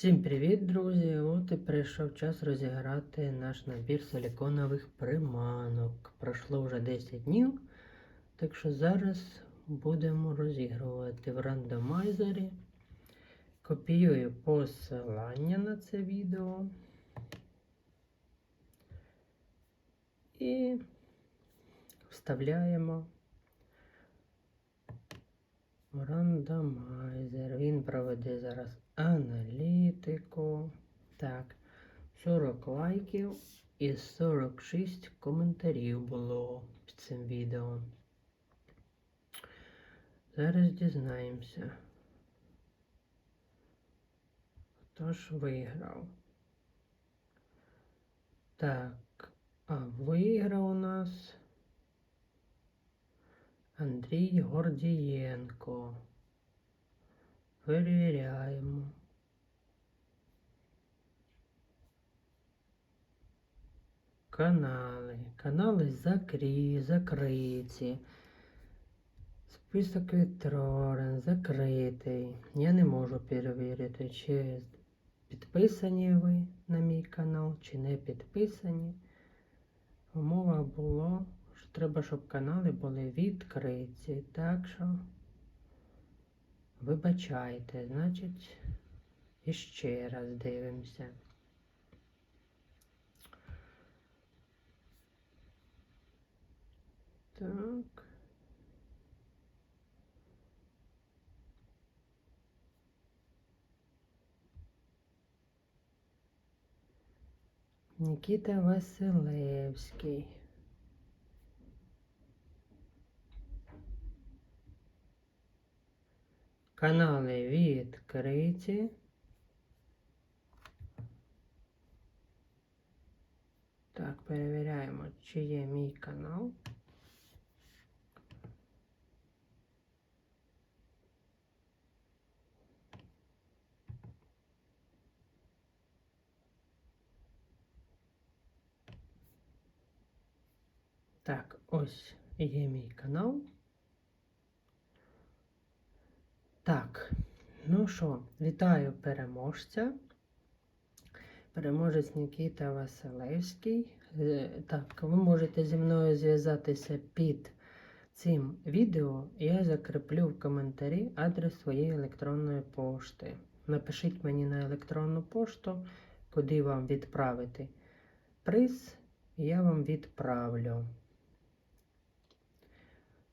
Всім привіт, друзі! От і прийшов час розіграти наш набір силіконових приманок. Пройшло вже 10 днів, так що зараз будемо розігрувати в рандомайзері. Копіюю посилання на це відео. І вставляємо рандомайзер. Він проведе зараз аналітику. Так, 40 лайків і 46 коментарів було під цим відео. Зараз дізнаємося. Хто ж виграв? Так, а виграв у нас Андрій Гордієнко. Перевіряємо. Канали. Канали закрі, закриті. Список відтворен, закритий. Я не можу перевірити, чи підписані ви на мій канал, чи не підписані. Умова було, що треба, щоб канали були відкриті. Так що вибачайте, значить, іще раз дивимося. Так. Нікіта Василевський. Канали відкриті. Так, перевіряємо, чи є мій канал. Так, ось є мій канал. Так, ну що, вітаю переможця. Переможець Нікіта Василевський. Е, Так, ви можете зі мною зв'язатися під цим відео. Я закріплю в коментарі адрес своєї електронної пошти. Напишіть мені на електронну пошту, куди вам відправити приз, я вам відправлю.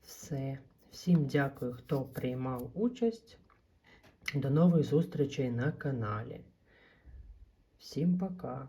Все. Всім дякую, хто приймав участь. До нових зустрічей на каналі. Всім пока!